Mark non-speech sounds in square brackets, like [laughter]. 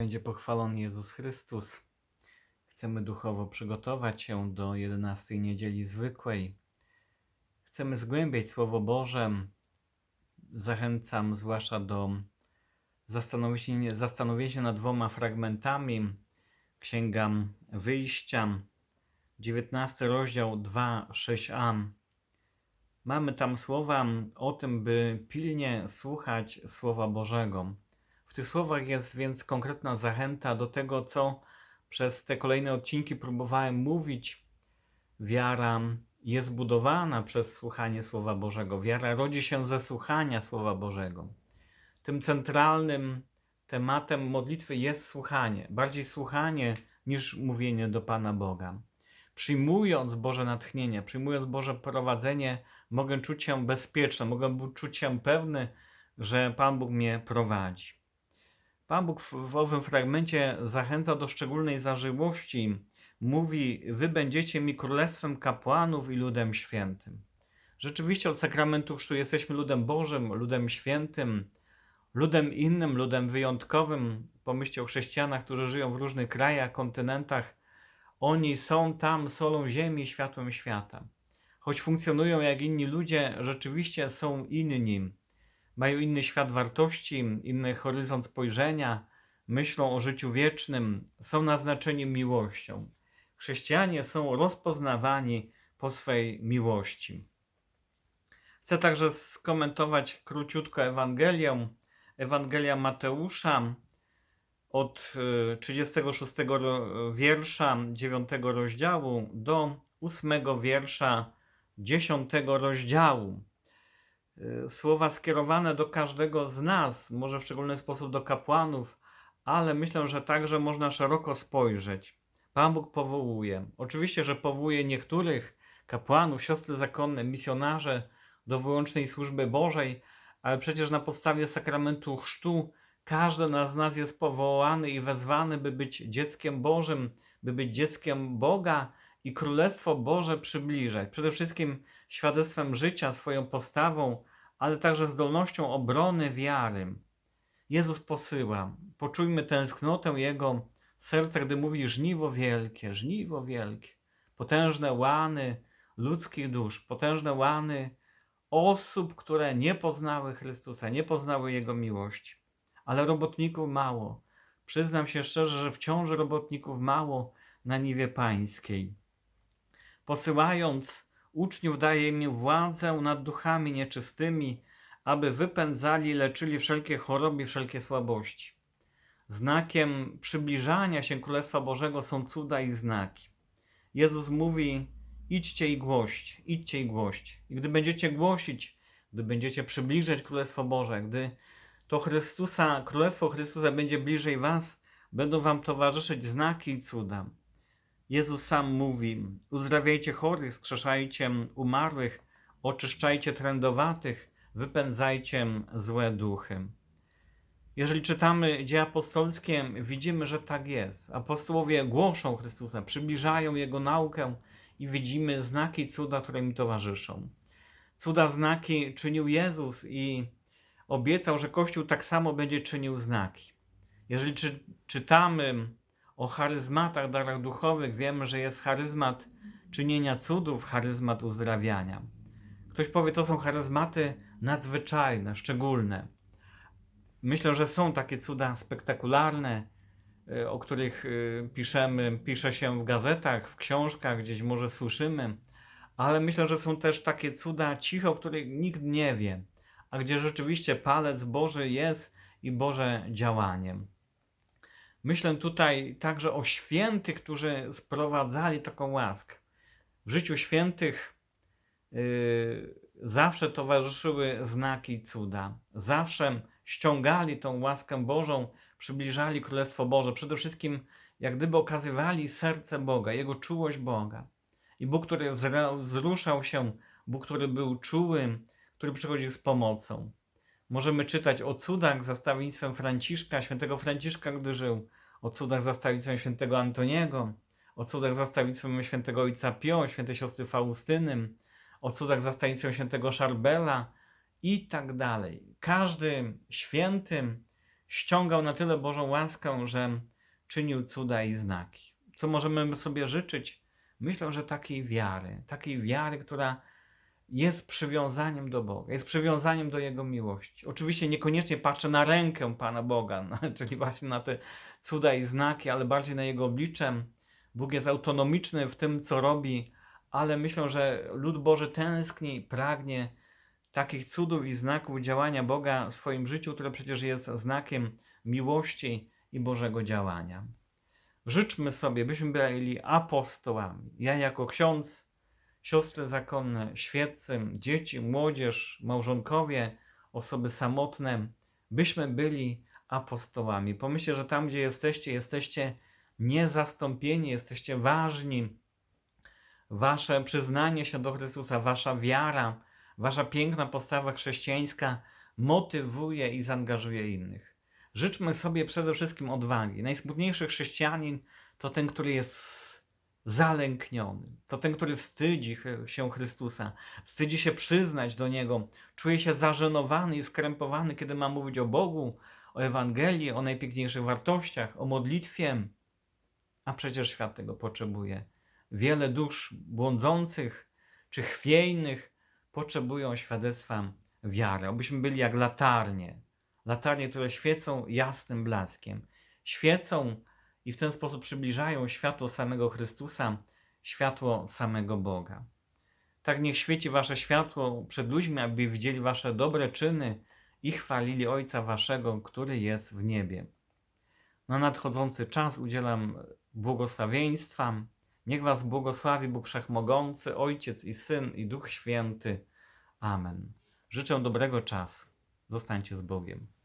Będzie pochwalony Jezus Chrystus. Chcemy duchowo przygotować się do 11 niedzieli zwykłej. Chcemy zgłębiać Słowo Boże. Zachęcam zwłaszcza do zastanowienia, się nad dwoma fragmentami. Księga Wyjścia, 19 rozdział 2-6a. Mamy tam słowa o tym, by pilnie słuchać Słowa Bożego. Tych słowach jest więc konkretna zachęta do tego, co przez te kolejne odcinki próbowałem mówić. Wiara jest budowana przez słuchanie Słowa Bożego. Wiara rodzi się ze słuchania Słowa Bożego. Tym centralnym tematem modlitwy jest słuchanie, bardziej słuchanie niż mówienie do Pana Boga. Przyjmując Boże natchnienie, przyjmując Boże prowadzenie, mogę czuć się bezpieczny, mogę czuć się pewny, że Pan Bóg mnie prowadzi. Pan Bóg w, owym fragmencie zachęca do szczególnej zażyłości. Mówi: Wy będziecie mi królestwem kapłanów i ludem świętym. Rzeczywiście od sakramentu chrztu jesteśmy ludem Bożym, ludem świętym, ludem innym, ludem wyjątkowym. Pomyślcie o chrześcijanach, którzy żyją w różnych krajach, kontynentach. Oni są tam solą ziemi, światłem świata. Choć funkcjonują jak inni ludzie, rzeczywiście są inni mają inny świat wartości, inny horyzont spojrzenia, myślą o życiu wiecznym, są naznaczeni miłością. Chrześcijanie są rozpoznawani po swej miłości. Chcę także skomentować króciutko Ewangelię. Ewangelia Mateusza od 36 wiersza 9 rozdziału do 8 wiersza 10 rozdziału. Y, słowa skierowane do każdego z nas, może w szczególny sposób do kapłanów, ale myślę, że także można szeroko spojrzeć. Pan Bóg powołuje. Oczywiście, że powołuje niektórych kapłanów, siostry zakonne, misjonarze do wyłącznej służby Bożej, ale przecież na podstawie sakramentu chrztu każdy z nas jest powołany i wezwany, by być dzieckiem Bożym, by być dzieckiem Boga i Królestwo Boże przybliżać. Przede wszystkim świadectwem życia, swoją postawą, ale także zdolnością obrony wiary. Jezus posyła. Poczujmy tęsknotę Jego serca, gdy mówi żniwo wielkie, żniwo wielkie. Potężne łany ludzkich dusz, potężne łany osób, które nie poznały Chrystusa, nie poznały Jego miłości. Ale robotników mało. Przyznam się szczerze, że wciąż robotników mało na niwie pańskiej. Posyłając uczniów daje im władzę nad duchami nieczystymi, aby wypędzali, leczyli wszelkie choroby wszelkie słabości. Znakiem przybliżania się Królestwa Bożego są cuda i znaki. Jezus mówi: idźcie i głość, idźcie i głość. I gdy będziecie głosić, gdy będziecie przybliżać Królestwo Boże, gdy to Chrystusa, Królestwo Chrystusa będzie bliżej was, będą wam towarzyszyć znaki i cuda. Jezus sam mówi: uzdrawiajcie chorych, skrzeszajcie umarłych, oczyszczajcie trędowatych, wypędzajcie złe duchy. Jeżeli czytamy dzieje apostolskie, widzimy, że tak jest. Apostołowie głoszą Chrystusa, przybliżają Jego naukę i widzimy znaki i cuda, które im towarzyszą. Cuda, znaki czynił Jezus i obiecał, że Kościół tak samo będzie czynił znaki. Jeżeli czy, czytamy o charyzmatach, darach duchowych, wiemy, że jest charyzmat czynienia cudów, charyzmat uzdrawiania. Ktoś powie, to są charyzmaty nadzwyczajne, szczególne. Myślę, że są takie cuda spektakularne, y, o których y, piszemy, pisze się w gazetach, w książkach, gdzieś może słyszymy, ale myślę, że są też takie cuda cicho, o których nikt nie wie, a gdzie rzeczywiście palec Boży jest i Boże działanie. Myślę tutaj także o świętych, którzy sprowadzali taką łaskę. W życiu świętych yy, zawsze towarzyszyły znaki cuda. Zawsze ściągali tą łaskę Bożą, przybliżali Królestwo Boże. Przede wszystkim, jak gdyby okazywali serce Boga, Jego czułość Boga. I Bóg, który wzruszał się, Bóg, który był czuły, który przychodził z pomocą. Możemy czytać o cudach za stawieństwem Franciszka, świętego Franciszka, gdy żył, o cudach za stawieństwem świętego Antoniego, o cudach za stawieństwem świętego ojca Pio, świętej siostry Faustyny, o cudach za stawieństwem świętego Szarbela i tak dalej. Każdy święty ściągał na tyle Bożą łaskę, że czynił cuda i znaki. Co możemy sobie życzyć? Myślę, że takiej wiary, takiej wiary, która jest przywiązaniem do Boga, jest przywiązaniem do Jego miłości. Oczywiście niekoniecznie patrzę na rękę Pana Boga, [laughs] no, czyli właśnie na te cuda i znaki, ale bardziej na Jego obliczem. Bóg jest autonomiczny w tym, co robi, ale myślę, że lud Boży tęskni, pragnie takich cudów i znaków działania Boga w swoim życiu, które przecież jest znakiem miłości i Bożego działania. Życzmy sobie, byśmy byli apostołami. Ja jako ksiądz, siostry zakonne, świeccy, dzieci, młodzież, małżonkowie, osoby samotne, byśmy byli apostołami. Pomyślcie, że tam, gdzie jesteście, jesteście niezastąpieni, jesteście ważni. Wasze przyznanie się do Chrystusa, wasza wiara, wasza piękna postawa chrześcijańska motywuje i zaangażuje innych. Życzmy sobie przede wszystkim odwagi. Najsmutniejszy chrześcijanin to ten, który jest zalękniony. To ten, który wstydzi się Chrystusa, wstydzi się przyznać do Niego, czuje się zażenowany i skrępowany, kiedy ma mówić o Bogu, o Ewangelii, o najpiękniejszych wartościach, o modlitwie. A przecież świat tego potrzebuje. Wiele dusz błądzących czy chwiejnych potrzebują świadectwa wiary, abyśmy byli jak latarnie. Latarnie, które świecą jasnym blaskiem. Świecą i w ten sposób przybliżają światło samego Chrystusa, światło samego Boga. Tak niech świeci wasze światło przed ludźmi, aby widzieli wasze dobre czyny i chwalili Ojca waszego, który jest w niebie. Na nadchodzący czas udzielam błogosławieństwa. Niech was błogosławi Bóg Wszechmogący, Ojciec i Syn i Duch Święty. Amen. Życzę dobrego czasu. Zostańcie z Bogiem.